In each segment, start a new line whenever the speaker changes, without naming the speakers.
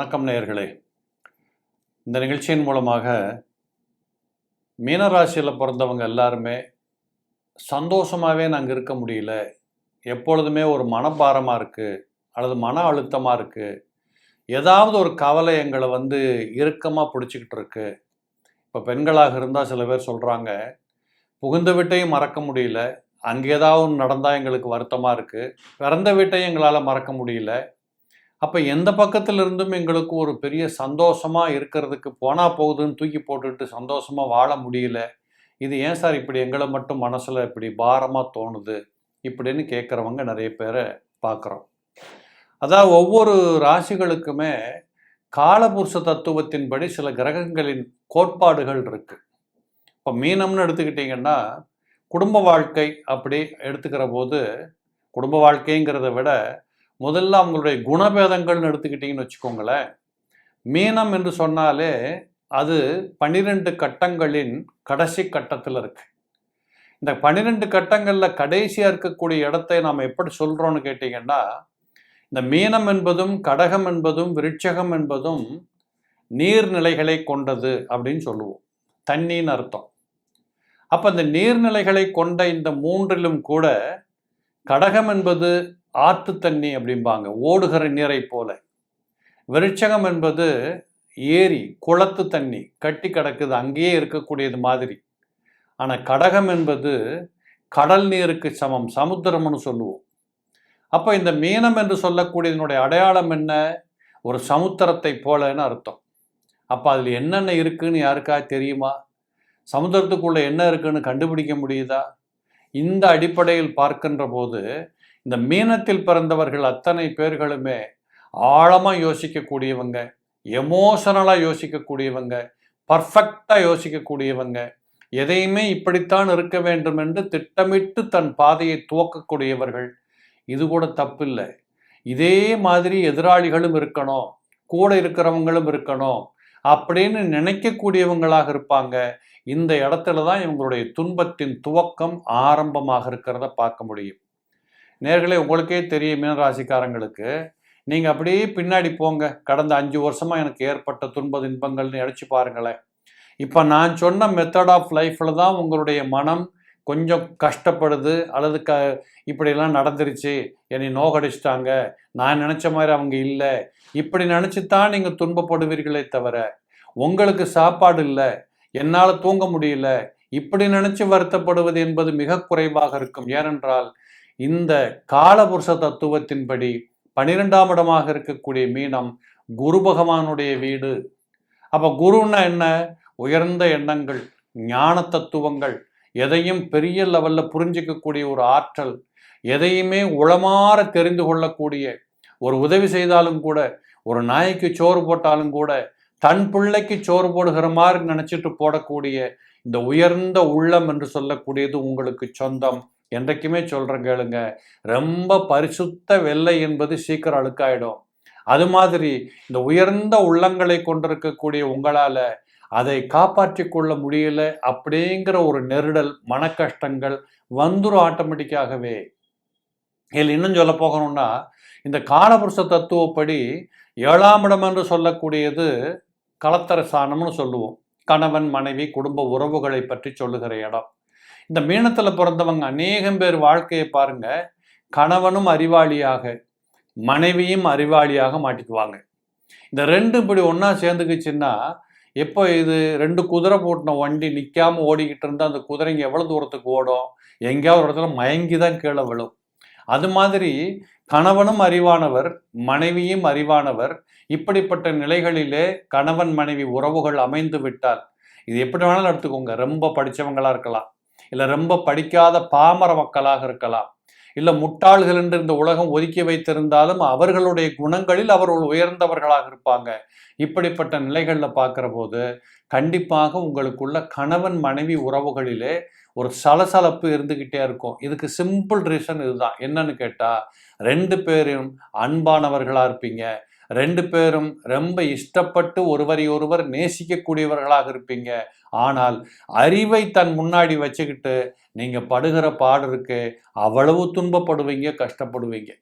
வணக்கம் நேயர்களே. இந்த நிகழ்ச்சியின் மூலமாக மீனராசியில் பிறந்தவங்க எல்லாருமே சந்தோஷமாகவே நாங்கள் இருக்க முடியல. எப்பொழுதுமே ஒரு மனபாரமாக இருக்குது அல்லது மன அழுத்தமாக இருக்குது ஏதாவது ஒரு கவலை எங்களை வந்து இறுக்கமாக பிடிச்சிக்கிட்டு இருக்கு. இப்போ பெண்களாக இருந்தால் சில பேர் சொல்கிறாங்க புகுந்த வீட்டையும் மறக்க முடியல. அங்கே ஏதாவது நடந்தால் எங்களுக்கு வருத்தமாக இருக்குது பிறந்த வீட்டையும் எங்களால் மறக்க முடியல. அப்போ எந்த பக்கத்துல இருந்தும் எங்களுக்கு ஒரு பெரிய சந்தோஷமாக இருக்கிறதுக்கு போனால் போகுதுன்னு தூக்கி போட்டுட்டு சந்தோஷமாக வாழ முடியல. இது ஏன் சார் இப்படி எங்களை மட்டும் மனசில் இப்படி பாரமாக தோணுது? இப்படின்னு கேட்குறவங்க நிறைய பேரை பார்க்குறோம் அதாவது ஒவ்வொரு ராசிகளுக்குமே காலபுருஷ தத்துவத்தின்படி சில கிரகங்களின் கோட்பாடுகள் இருக்குது இப்போ மீனம்னு எடுத்துக்கிட்டிங்கன்னா குடும்ப வாழ்க்கை அப்படி எடுத்துக்கிற போது குடும்ப வாழ்க்கைங்கிறத விட முதல்ல அவங்களுடைய குணபேதங்கள்னு எடுத்துக்கிட்டிங்கன்னு வச்சுக்கோங்களேன். மீனம் என்று சொன்னாலே அது பன்னிரெண்டு கட்டங்களின் கடைசி கட்டத்தில் இருக்கு. இந்த பன்னிரெண்டு கட்டங்களில் கடைசியாக இருக்கக்கூடிய இடத்தை நாம் எப்படி சொல்கிறோன்னு கேட்டிங்கன்னா இந்த மீனம் என்பதும் கடகம் என்பதும் விருட்சகம் என்பதும் நீர்நிலைகளை கொண்டது அப்படின்னு சொல்லுவோம். தண்ணின்னு அர்த்தம். அப்போ இந்த நீர்நிலைகளை கொண்ட இந்த மூன்றிலும் கூட கடகம் என்பது ஆற்று தண்ணி அப்படிம்பாங்க. ஓடுகிற நீரை போல. விருட்சகம் என்பது ஏரி குளத்து தண்ணி கட்டி கிடக்குது அங்கேயே இருக்கக்கூடியது மாதிரி. ஆனால் கடகம் என்பது கடல் நீருக்கு சமம் சமுத்திரம்னு சொல்லுவோம். அப்போ இந்த மீனம் என்று சொல்லக்கூடியதனுடைய அடையாளம் என்ன? ஒரு சமுத்திரத்தை போலன்னு அர்த்தம். அப்போ அதில் என்னென்ன இருக்குன்னு யாருக்கா தெரியுமா? சமுத்திரத்துக்குள்ளே என்ன இருக்குன்னு கண்டுபிடிக்க முடியுதா? இந்த அடிப்படையில் பார்க்கின்ற போது இந்த மீனத்தில் பிறந்தவர்கள் அத்தனை பேர்களுமே ஆழமாக யோசிக்கக்கூடியவங்க எமோஷனலாக யோசிக்கக்கூடியவங்க பர்ஃபெக்டாக யோசிக்கக்கூடியவங்க. எதையுமே இப்படித்தான் இருக்க வேண்டும் என்று திட்டமிட்டு தன் பாதையை துவக்கக்கூடியவர்கள். இது கூட தப்பில்லை. இதே மாதிரி எதிராளிகளும் இருக்கணும் கூட இருக்கிறவங்களும் இருக்கணும் அப்படின்னு நினைக்கக்கூடியவங்களாக இருப்பாங்க. இந்த இடத்துல தான் இவங்களுடைய துன்பத்தின் துவக்கம் ஆரம்பமாக இருக்கிறத பார்க்க முடியும். நேர்களே உங்களுக்கே தெரியும் மீனராசிக்காரங்களுக்கு. நீங்கள் அப்படியே பின்னாடி போங்க. கடந்த அஞ்சு வருஷமாக எனக்கு ஏற்பட்ட துன்ப இன்பங்கள்னு அடிச்சு பாருங்களேன். இப்போ நான் சொன்ன மெத்தட் ஆஃப் லைஃப்பில் தான் உங்களுடைய மனம் கொஞ்சம் கஷ்டப்படுது அல்லது க இப்படியெல்லாம் நடந்துருச்சு. என்னை நோகடிச்சிட்டாங்க. நான் நினச்ச மாதிரி அவங்க இல்லை. இப்படி நினச்சி தான் நீங்கள் துன்பப்படுவீர்களே தவிர உங்களுக்கு சாப்பாடு இல்லை. என்னால் தூங்க முடியல. இப்படி நினச்சி வருத்தப்படுவது என்பது மிக குறைவாக இருக்கும். ஏனென்றால் இந்த காலபுருஷ தத்துவத்தின்படி பனிரெண்டாம் இடமாக இருக்கக்கூடிய மீனம் குரு பகவானுடைய வீடு. அப்போ குருன்னா என்ன? உயர்ந்த எண்ணங்கள் ஞான தத்துவங்கள் எதையும் பெரிய லெவலில் புரிஞ்சிக்கக்கூடிய ஒரு ஆற்றல் எதையுமே உளமாற தெரிந்து கொள்ளக்கூடிய ஒரு உதவி செய்தாலும் கூட ஒரு நாய்க்கு சோறு போட்டாலும் கூட தன் பிள்ளைக்கு சோறு போடுகிற மாதிரி நினச்சிட்டு போடக்கூடிய இந்த உயர்ந்த உள்ளம் என்று சொல்லக்கூடியது உங்களுக்கு சொந்தம். என்றைக்குமே சொல்கிறேன் கேளுங்க. ரொம்ப பரிசுத்த வெள்ளை என்பது சீக்கிரம் அழுக்காயிடும். அது மாதிரி இந்த உயர்ந்த உள்ளங்களை கொண்டிருக்கக்கூடிய உங்களால் அதை காப்பாற்றி கொள்ள முடியல அப்படிங்கிற ஒரு நெருடல் மன கஷ்டங்கள் வந்துடும் ஆட்டோமேட்டிக்காகவே. இதில் இன்னும் சொல்ல போகணும்னா இந்த காலபுருஷ தத்துவப்படி ஏழாம் இடம் என்று சொல்லக்கூடியது களத்தர சாணம்னு சொல்லுவோம். கணவன் மனைவி குடும்ப உறவுகளை பற்றி சொல்லுகிற இடம். இந்த மீனத்தில் பிறந்தவங்க அநேகம் பேர் வாழ்க்கையை பாருங்க கணவனும் அறிவாளியாக மனைவியும் அறிவாளியாக மாட்டிக்குவாங்க. இந்த ரெண்டு இப்படி ஒன்றா சேர்ந்துக்குச்சுன்னா எப்போ இது ரெண்டு குதிரை போட்டின வண்டி நிற்காம ஓடிக்கிட்டு இருந்தால் அந்த குதிரைங்க எவ்வளோ தூரத்துக்கு ஓடும்? எங்கேயாவது ஒரு இடத்துல மயங்கி தான் கீழே விழும். அது மாதிரி கணவனும் அறிவானவர் மனைவியும் அறிவானவர் இப்படிப்பட்ட நிலைகளிலே கணவன் மனைவி உறவுகள் அமைந்து விட்டால் இது எப்படி வேணாலும் எடுத்துக்கோங்க. ரொம்ப படித்தவங்களாக இருக்கலாம். இல்லை ரொம்ப படிக்காத பாமர மக்களாக இருக்கலாம். இல்லை முட்டாள்கள் என்று இந்த உலகம் ஒதுக்கி வைத்திருந்தாலும் அவர்களுடைய குணங்களில் அவர்கள் உயர்ந்தவர்களாக இருப்பாங்க. இப்படிப்பட்ட நிலைகளில் பார்க்குற போது கண்டிப்பாக உங்களுக்குள்ள கணவன் மனைவி உறவுகளிலே ஒரு சலசலப்பு இருந்துக்கிட்டே இருக்கும். இதுக்கு சிம்பிள் ரீசன் இதுதான். என்னன்னு கேட்டால் ரெண்டு பேரும் அன்பானவர்களாக இருப்பீங்க. ரெண்டு பேரும் ரொம்ப இஷ்டப்பட்டு ஒருவரை ஒருவர் நேசிக்கக்கூடியவர்களாக இருப்பீங்க. ஆனால் அறிவை தன் முன்னாடி வச்சுக்கிட்டு நீங்கள் படுகிற பாடு இருக்கு. அவ்வளவு துன்பப்படுவீங்க கஷ்டப்படுவீங்க.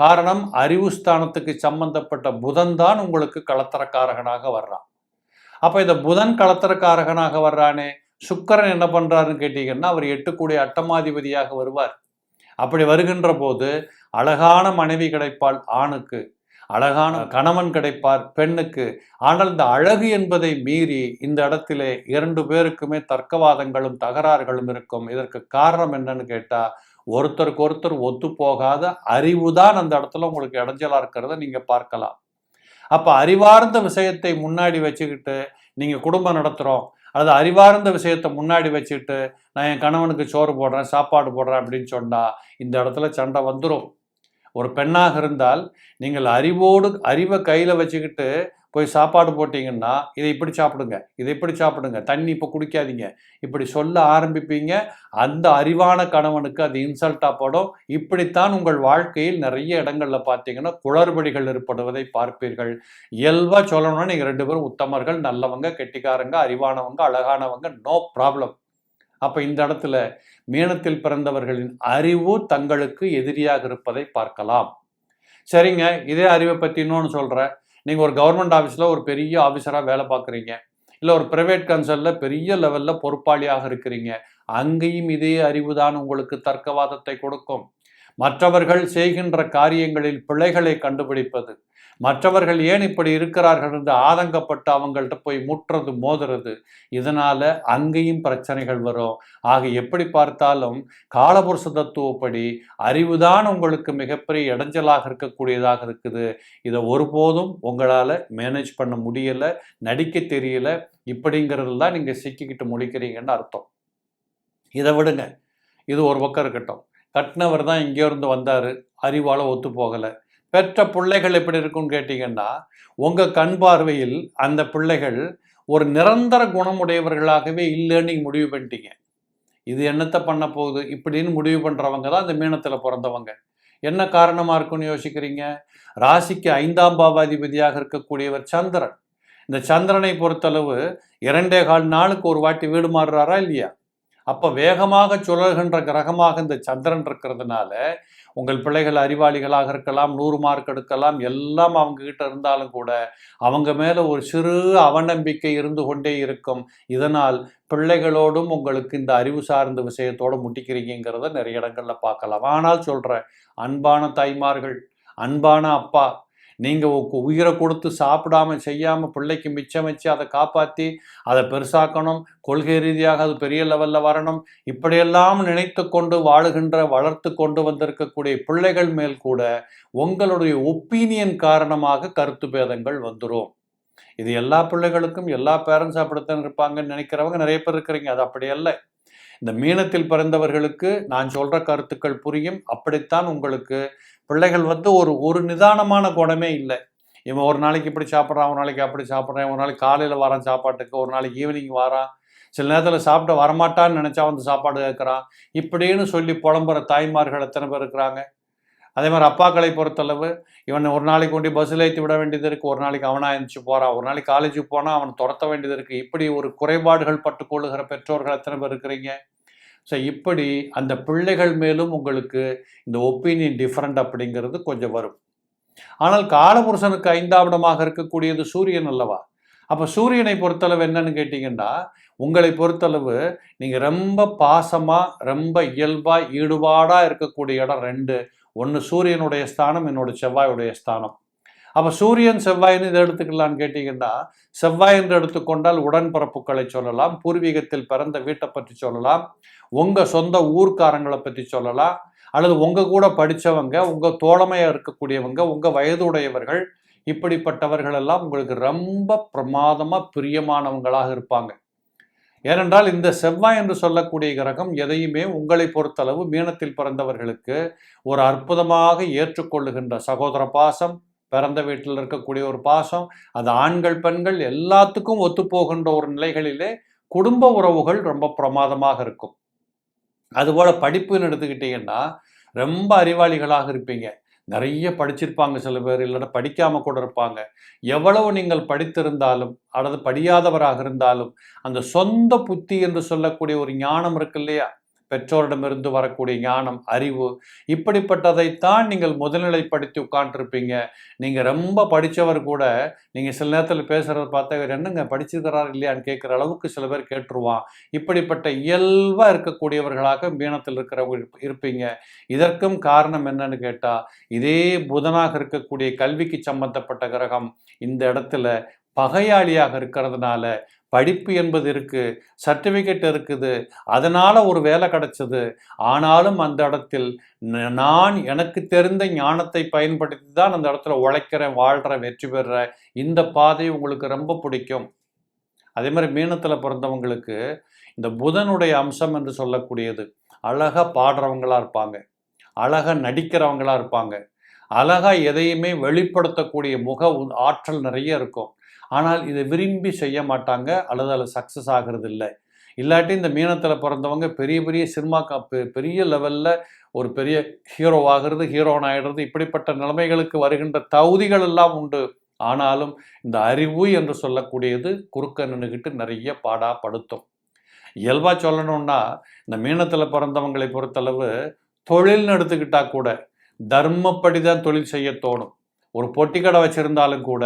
காரணம் அறிவு ஸ்தானத்துக்கு சம்பந்தப்பட்ட புதன் தான் உங்களுக்கு களத்திரக்காரகனாக வர்றான். அப்போ இந்த புதன் களத்திரக்காரகனாக வர்றானே சுக்கரன் என்ன பண்ணுறாருன்னு கேட்டிங்கன்னா அவர் எட்டுக்கூடிய அட்டமாதிபதியாக வருவார். அப்படி வருகின்ற போது அழகான மனைவி கிடைப்பாள் ஆணுக்கு. அழகான கணவன் கிடைப்பார் பெண்ணுக்கு. ஆனால் இந்த அழகு என்பதை மீறி இந்த இடத்திலே இரண்டு பேருக்குமே தர்க்கவாதங்களும் தகராறுகளும் இருக்கும். இதற்கு காரணம் என்னன்னு கேட்டா ஒருத்தருக்கு ஒருத்தர் ஒத்து போகாத அறிவு தான் அந்த இடத்துல உங்களுக்கு இடைஞ்சலா இருக்கிறத நீங்க பார்க்கலாம். அப்ப அறிவார்ந்த விஷயத்தை முன்னாடி வச்சுக்கிட்டு நீங்க குடும்பம் நடத்துறோம். அல்லது அறிவார்ந்த விஷயத்தை முன்னாடி வச்சுக்கிட்டு நான் என் கணவனுக்கு சோறு போடுறேன் சாப்பாடு போடுறேன் அப்படின்னு சொன்னா இந்த இடத்துல சண்டை வந்துடும் ஒரு பெண்ணாக இருந்தால் நீங்கள் அறிவோடு அறிவை கையில் வச்சுக்கிட்டு போய் சாப்பாடு போட்டிங்கன்னா இதை இப்படி சாப்பிடுங்க இதை இப்படி சாப்பிடுங்க தண்ணி இப்போ குடிக்காதீங்க. இப்படி சொல்ல ஆரம்பிப்பீங்க. அந்த அறிவான கணவனுக்கு அது இன்சல்ட்டாக படும். இப்படித்தான் உங்கள் வாழ்க்கையில் நிறைய இடங்களில் பார்த்தீங்கன்னா குளறுபடிகள் ஏற்படுவதை பார்ப்பீர்கள். இயல்பாக சொல்லணும்னா நீங்கள் ரெண்டு பேரும் உத்தமர்கள் நல்லவங்க கெட்டிக்காரங்க அறிவானவங்க அழகானவங்க நோ ப்ராப்ளம் அப்போ இந்த இடத்துல மீனத்தில் பிறந்தவர்களின் அறிவு தங்களுக்கு எதிரியாக இருப்பதை பார்க்கலாம். சரிங்க இதே அறிவை பற்றி இன்னொன்று சொல்கிறேன் நீங்கள் ஒரு கவர்மெண்ட் ஆஃபீஸில் ஒரு பெரிய ஆஃபீஸராக வேலை பார்க்குறீங்க. இல்லை ஒரு ப்ரைவேட் கன்சர்னில் பெரிய லெவலில் பொறுப்பாளியாக இருக்கிறீங்க. அங்கேயும் இதே அறிவு தான் உங்களுக்கு தர்க்கவாதத்தை கொடுக்கும். மற்றவர்கள் செய்கின்ற காரியங்களில் பிழைகளை கண்டுபிடிப்பது. மற்றவர்கள் ஏன் இப்படி இருக்கிறார்கள் என்று ஆதங்கப்பட்டு அவங்கள்ட்ட போய் முட்டுறது மோதுறது. இதனால அங்கேயும் பிரச்சனைகள் வரும். ஆக எப்படி பார்த்தாலும் காலபுருஷ தத்துவப்படி அறிவுதான் உங்களுக்கு மிகப்பெரிய இடைஞ்சலாக இருக்கக்கூடியதாக இருக்குது. இதை ஒருபோதும் உங்களால் மேனேஜ் பண்ண முடியல நடிக்க தெரியல. இப்படிங்கிறது தான் நீங்கள் சிக்கிக்கிட்டு முடிக்கிறீங்கன்னு அர்த்தம். இதை விடுங்க. இது ஒரு பக்கம் இருக்கட்டும். கட்டினவர் தான் இங்கே இருந்து வந்தார். அறிவால் ஒத்து போகலை. பெற்ற பிள்ளைகள் எப்படி இருக்கும்னு கேட்டிங்கன்னா உங்கள் கண் பார்வையில் அந்த பிள்ளைகள் ஒரு நிரந்தர குணமுடையவர்களாகவே இல்லைன்னு நீங்கள் முடிவு பண்ணிட்டீங்க. இது என்னத்தை பண்ண போகுது? இப்படின்னு முடிவு பண்ணுறவங்க தான் இந்த மீனத்தில் பிறந்தவங்க. என்ன காரணமாக இருக்குன்னு யோசிக்கிறீங்க? ராசிக்கு ஐந்தாம் பாவாதிபதியாக இருக்கக்கூடியவர் சந்திரன். இந்த சந்திரனை பொறுத்தளவு இரண்டே கால் நாளுக்கு ஒரு வாட்டி வீடு மாறுறாரா இல்லையா? அப்போ வேகமாக சுழல்கின்ற கிரகமாக இந்த சந்திரன் இருக்கிறதுனால உங்கள் பிள்ளைகள் அறிவாளிகளாக இருக்கலாம் நூறு மார்க் எடுக்கலாம் எல்லாம் அவங்க கிட்ட இருந்தாலும் கூட அவங்க மேலே ஒரு சிறு அவநம்பிக்கை இருந்து கொண்டே இருக்கும். இதனால் பிள்ளைகளோடும் உங்களுக்கு இந்த அறிவு சார்ந்த விஷயத்தோடு முட்டிக்கிறீங்கிறத நிறைய இடங்களில் பார்க்கலாம். ஆனால் சொல்கிறேன் அன்பான தாய்மார்கள் அன்பான அப்பா நீங்கள் உயிரை கொடுத்து சாப்பிடாம செய்யாமல் பிள்ளைக்கு மிச்சம் வச்சு அதை காப்பாற்றி அதை பெருசாக்கணும். கொள்கை ரீதியாக அது பெரிய லெவலில் வரணும். இப்படியெல்லாம் நினைத்து கொண்டு வாழுகின்ற வளர்த்து கொண்டு வந்திருக்கக்கூடிய பிள்ளைகள் மேல் கூட உங்களுடைய ஒப்பீனியன் காரணமாக கருத்து பேதங்கள் வந்துடும் இது எல்லா பிள்ளைகளுக்கும் எல்லா பேரண்ட்ஸ் அப்படித்தான் இருப்பாங்கன்னு நினைக்கிறவங்க நிறைய பேர் இருக்கிறீங்க. அது அப்படி அல்ல. இந்த மீனத்தில் பிறந்தவர்களுக்கு நான் சொல்கிற கருத்துக்கள் புரியும். அப்படித்தான் உங்களுக்கு பிள்ளைகள் வந்து ஒரு ஒரு நிதானமான குணமே இல்லை. இவன் ஒரு நாளைக்கு இப்படி சாப்பிட்றான் ஒரு நாளைக்கு அப்படி சாப்பிட்றான் ஒரு நாளைக்கு காலையில் வரான் சாப்பாட்டுக்கு ஒரு நாளைக்கு ஈவினிங் வரான். சில நேரத்தில் சாப்பிட வரமாட்டான்னு நினச்சா வந்து சாப்பாடு கேட்குறான். இப்படின்னு சொல்லி புலம்புற தாய்மார்கள் எத்தனை பேர் இருக்கிறாங்க? அதே மாதிரி அப்பாக்களை பொறுத்தளவு இவன் ஒரு நாளைக்கு கொண்டு பஸ்ஸில் ஏற்றி விட வேண்டியது இருக்குது ஒரு நாளைக்கு அவனாக எழுந்துச்சு போகிறான் ஒரு நாளைக்கு காலேஜுக்கு போனால் அவன் துரத்த வேண்டியது இருக்குது இப்படி ஒரு குறைபாடுகள் பட்டுக்கொள்ளுகிற பெற்றோர்கள் எத்தனை பேர் இருக்கிறீங்க? ஸோ இப்படி அந்த பிள்ளைகள் மேலும் உங்களுக்கு இந்த ஒப்பீனியன் டிஃப்ரெண்ட் அப்படிங்கிறது கொஞ்சம் வரும். ஆனால் காலபுருஷனுக்கு ஐந்தாம் இடமாக இருக்கக்கூடியது சூரியன் அல்லவா? அப்போ சூரியனை பொறுத்தளவு என்னன்னு கேட்டிங்கன்னா உங்களை பொறுத்தளவு நீங்கள் ரொம்ப பாசமாக ரொம்ப இயல்பாக ஈடுபாடாக இருக்கக்கூடிய இடம் ரெண்டு. ஒன்று சூரியனுடைய ஸ்தானம் என்னோட செவ்வாயுடைய ஸ்தானம். அப்போ சூரியன் செவ்வாயின்னு இதை எடுத்துக்கலான்னு கேட்டிங்கன்னா செவ்வாய் என்று எடுத்துக்கொண்டால் உடன்பிறப்புகளை சொல்லலாம் பூர்வீகத்தில் பிறந்த வீட்டை பற்றி சொல்லலாம் உங்கள் சொந்த ஊர்க்காரங்களை பற்றி சொல்லலாம் அல்லது உங்கள் கூட படித்தவங்க உங்கள் தோழமையாக இருக்கக்கூடியவங்க உங்கள் வயதுடையவர்கள் இப்படிப்பட்டவர்கள் எல்லாம் உங்களுக்கு ரொம்ப பிரமாதமாக பிரியமானவங்களாக இருப்பாங்க. ஏனென்றால் இந்த செவ்வாய் என்று சொல்லக்கூடிய கிரகம் எதையுமே உங்களை பொறுத்தளவு மீனத்தில் பிறந்தவர்களுக்கு ஒரு அற்புதமாக ஏற்றுக்கொள்ளுகின்ற சகோதர பாசம் பிறந்த வீட்டில் இருக்கக்கூடிய ஒரு பாசம் அது ஆண்கள் பெண்கள் எல்லாத்துக்கும் ஒத்துப்போகின்ற ஒரு நிலைகளிலே குடும்ப உறவுகள் ரொம்ப பிரமாதமாக இருக்கும். அதுபோல் படிப்புன்னு எடுத்துக்கிட்டிங்கன்னா ரொம்ப அறிவாளிகளாக இருப்பீங்க. நிறைய படிச்சிருப்பாங்க சில பேர் இல்லைன்னா படிக்காமல் கூட இருப்பாங்க. எவ்வளவு நீங்கள் படித்திருந்தாலும் அல்லது படியாதவராக இருந்தாலும் அந்த சொந்த புத்தி என்று சொல்லக்கூடிய ஒரு ஞானம் இருக்கு இல்லையா? பெற்றோரிடமிருந்து வரக்கூடிய ஞானம் அறிவு இப்படிப்பட்டதைத்தான் நீங்கள் முதல்நிலைப்படுத்தி உட்காந்துருப்பீங்க நீங்கள் ரொம்ப படித்தவர் கூட நீங்கள் சில நேரத்தில் பேசுகிறத பார்த்தா இவர் என்னங்க படிச்சிருக்கிறார் இல்லையான்னு கேட்குற அளவுக்கு சில பேர் கேட்டுருவான். இப்படிப்பட்ட இயல்பாக இருக்கக்கூடியவர்களாக மீனத்தில் இருக்கிறவங்க இருப்பீங்க. இதற்கும் காரணம் என்னன்னு கேட்டால் இதே புதனாக இருக்கக்கூடிய கல்விக்கு சம்பந்தப்பட்ட கிரகம் இந்த இடத்துல பகையாளியாக இருக்கிறதுனால படிப்பு என்பது இருக்குது சர்டிஃபிகேட் இருக்குது அதனால் ஒரு வேலை கிடச்சிது. ஆனாலும் அந்த இடத்தில் ந- நான் எனக்கு தெரிந்த ஞானத்தை பயன்படுத்தி தான் அந்த இடத்துல உழைக்கிறேன் வாழ்கிறேன் வெற்றி பெறுறேன் இந்த பாதை உங்களுக்கு ரொம்ப பிடிக்கும். அதே மாதிரி மீனத்தில் பிறந்தவங்களுக்கு இந்த புதனுடைய அம்சம் என்று சொல்லக்கூடியது அழகாக பாடுறவங்களாக இருப்பாங்க அழகாக நடிக்கிறவங்களாக இருப்பாங்க. அழகாக எதையுமே வெளிப்படுத்தக்கூடிய முக ஆற்றல் நிறைய இருக்கும். ஆனால் இதை விரும்பி செய்ய மாட்டாங்க அல்லது அதில் சக்ஸஸ் ஆகிறது இல்லை இல்லாட்டி இந்த மீனத்தில் பிறந்தவங்க பெரிய பெரிய சினிமா பெரிய லெவலில் ஒரு பெரிய ஹீரோ ஆகிறது ஹீரோன் ஆகிடுறது இப்படிப்பட்ட நிலைமைகளுக்கு வருகின்ற தகுதிகள் எல்லாம் உண்டு. ஆனாலும் இந்த அறிவு என்று சொல்லக்கூடியது குறுக்க நின்றுக்கிட்டு நிறைய பாடா படுத்தும். இயல்பாக சொல்லணும்னா இந்த மீனத்தில் பிறந்தவங்களை பொறுத்தளவு தொழில்னு எடுத்துக்கிட்டா கூட தர்மப்படி தான் தொழில் செய்ய தோணும். ஒரு பொட்டி கடை வச்சுருந்தாலும் கூட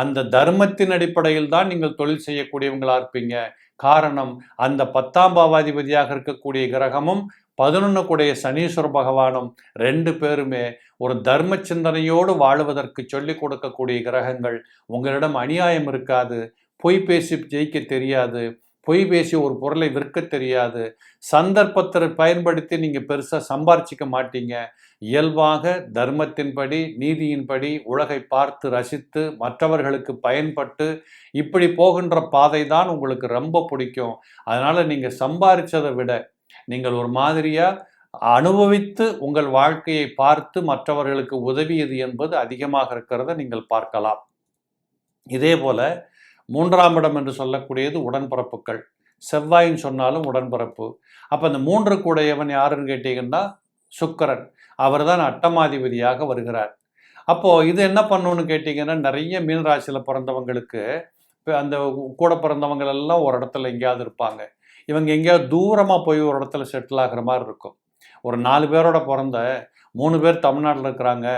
அந்த தர்மத்தின் அடிப்படையில் தான் நீங்கள் தொழில் செய்யக்கூடியவங்களா இருப்பீங்க காரணம் அந்த பத்தாம் பாவாதிபதியாக இருக்கக்கூடிய கிரகமும் பதினொன்று கூடிய சனீஸ்வர பகவானும் ரெண்டு பேருமே ஒரு தர்ம சிந்தனையோடு வாழுவதற்கு சொல்லிக் கொடுக்கக்கூடிய கிரகங்கள். உங்களிடம் அநியாயம் இருக்காது. பொய் பேசி ஜெயிக்க தெரியாது. பொய் பேசி ஒரு பொருளை விற்க தெரியாது. சந்தர்ப்பத்தை பயன்படுத்தி நீங்கள் பெருசாக சம்பாரிச்சிக்க மாட்டீங்க. இயல்பாக தர்மத்தின்படி நீதியின்படி உலகை பார்த்து ரசித்து மற்றவர்களுக்கு பயன்பட்டு இப்படி போகின்ற பாதை தான் உங்களுக்கு ரொம்ப பிடிக்கும். அதனால் நீங்கள் சம்பாரித்ததை விட நீங்கள் ஒரு மாதிரியாக அனுபவித்து உங்கள் வாழ்க்கையை பார்த்து மற்றவர்களுக்கு உதவியது என்பது அதிகமாக இருக்கிறத நீங்கள் பார்க்கலாம். இதே போல மூன்றாம் இடம் என்று சொல்லக்கூடியது உடன்பிறப்புகள். செவ்வாயின்னு சொன்னாலும் உடன்பிறப்பு. அப்போ அந்த மூன்று கூடையவன் யாருன்னு கேட்டீங்கன்னா சுக்கரன். அவர் தான் அட்டமாதிபதியாக வருகிறார். அப்போது இது என்ன பண்ணுன்னு கேட்டிங்கன்னா நிறைய மீனராசியில் பிறந்தவங்களுக்கு இப்போ அந்த கூட பிறந்தவங்களெல்லாம் ஒரு இடத்துல எங்கேயாவது இருப்பாங்க. இவங்க எங்கேயாவது தூரமாக போய் ஒரு இடத்துல செட்டில் ஆகிற மாதிரி இருக்கும். ஒரு நாலு பேரோட பிறந்த மூணு பேர் தமிழ்நாட்டில் இருக்கிறாங்க.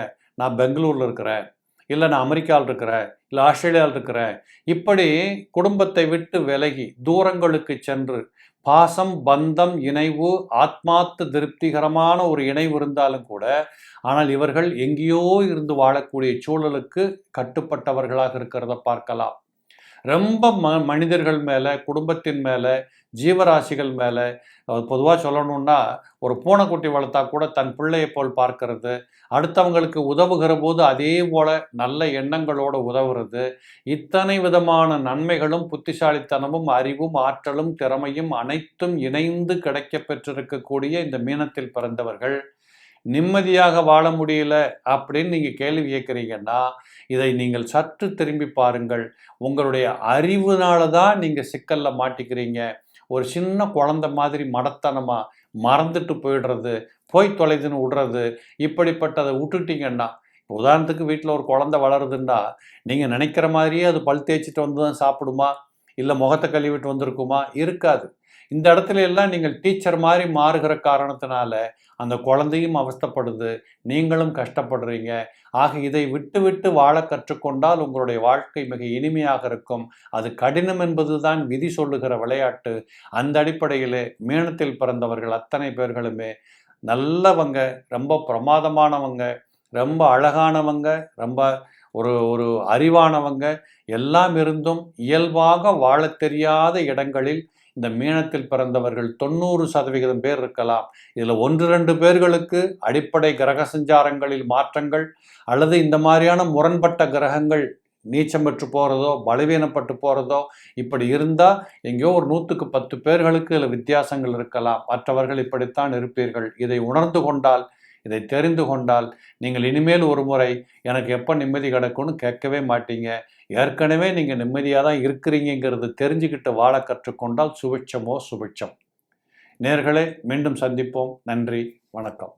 நான் பெங்களூரில் இருக்கிறேன். இல்லை நான் அமெரிக்காவில் இருக்கிறேன். இல்லை ஆஸ்திரேலியாவில் இருக்கிறேன். இப்படி குடும்பத்தை விட்டு விலகி தூரங்களுக்கு சென்று பாசம் பந்தம் இணைவு ஆத்மார்த்த திருப்திகரமான ஒரு இணைவு இருந்தாலும் கூட ஆனால் இவர்கள் எங்கேயோ இருந்து வாழக்கூடிய சூழலுக்கு கட்டுப்பட்டவர்களாக இருக்கிறத பார்க்கலாம். ரொம்ப ம மனிதர்கள் மேலே குடும்பத்தின் மேலே ஜீவராசிகள் மேலே பொதுவாக சொல்லணும்னா ஒரு பூனைக்குட்டி வளர்த்தா கூட தன் பிள்ளையை போல் பார்க்கறது. அடுத்தவங்களுக்கு உதவுகிற போது அதே போல் நல்ல எண்ணங்களோடு உதவுறது. இத்தனை விதமான நன்மைகளும் புத்திசாலித்தனமும் அறிவும் ஆற்றலும் திறமையும் அனைத்தும் இணைந்து கிடைக்க பெற்றிருக்கக்கூடிய இந்த மீனத்தில் பிறந்தவர்கள். நிம்மதியாக வாழ முடியல அப்படின்னு நீங்கள் கேள்வி கேட்குறீங்கன்னா இதை நீங்கள் சற்று திரும்பி பாருங்கள். உங்களுடைய அறிவுனால தான் நீங்கள் சிக்கலில் மாட்டிக்கிறீங்க. ஒரு சின்ன குழந்தை மாதிரி மடத்தனமாக மறந்துட்டு போயிடுறது போய் தொலைதுன்னு விடுறது இப்படிப்பட்டதை விட்டுட்டீங்கன்னா உதாரணத்துக்கு வீட்டில் ஒரு குழந்தை வளருதுன்னா நீங்கள் நினைக்கிற மாதிரியே அது பல் தேய்ச்சிட்டு வந்து தான் சாப்பிடுமா? இல்லை முகத்தை கழுவிட்டு வந்திருக்குமா? இருக்காது. இந்த இடத்துல எல்லாம் நீங்கள் டீச்சர் மாதிரி மாறுகிற காரணத்தினால அந்த குழந்தையும் அவஸ்தப்படுது நீங்களும் கஷ்டப்படுறீங்க. ஆக இதை விட்டு விட்டு வாழ கற்றுக்கொண்டால் உங்களுடைய வாழ்க்கை மிக இனிமையாக இருக்கும். அது கடினம் என்பதுதான் விதி சொல்லுகிற விளையாட்டு. அந்த அடிப்படையிலே மீனத்தில் பிறந்தவர்கள் அத்தனை பேர்களுமே நல்லவங்க ரொம்ப பிரமாதமானவங்க ரொம்ப அழகானவங்க ரொம்ப ஒரு ஒரு அறிவானவங்க எல்லாம் இருந்தும் இயல்பாக வாழத் தெரியாத இடங்களில் இந்த மீனத்தில் பிறந்தவர்கள் தொண்ணூறு சதவிகிதம் பேர் இருக்கலாம். இதில் ஒன்று ரெண்டு பேர்களுக்கு அடிப்படை கிரக சஞ்சாரங்களில் மாற்றங்கள் அல்லது இந்த மாதிரியான முரண்பட்ட கிரகங்கள் நீச்சம் பெற்று போகிறதோ பலவீனப்பட்டு போகிறதோ இப்படி இருந்தால் எங்கேயோ ஒரு நூற்றுக்கு பத்து பேர்களுக்கு இதில் வித்தியாசங்கள் இருக்கலாம். மற்றவர்கள் இப்படித்தான் இருப்பீர்கள். இதை உணர்ந்து கொண்டால் இதை தெரிந்து கொண்டால் நீங்கள் இனிமேல் ஒரு முறை எனக்கு எப்போ நிம்மதி கிடக்கும்னு கேட்கவே மாட்டீங்க. ஏற்கனவே நீங்கள் நிம்மதியாக தான் இருக்கிறீங்கிறது தெரிஞ்சுக்கிட்டு வாழ கற்றுக்கொண்டால் சுபிட்சமோ சுபிட்சம். நேர்களே மீண்டும் சந்திப்போம். நன்றி வணக்கம்.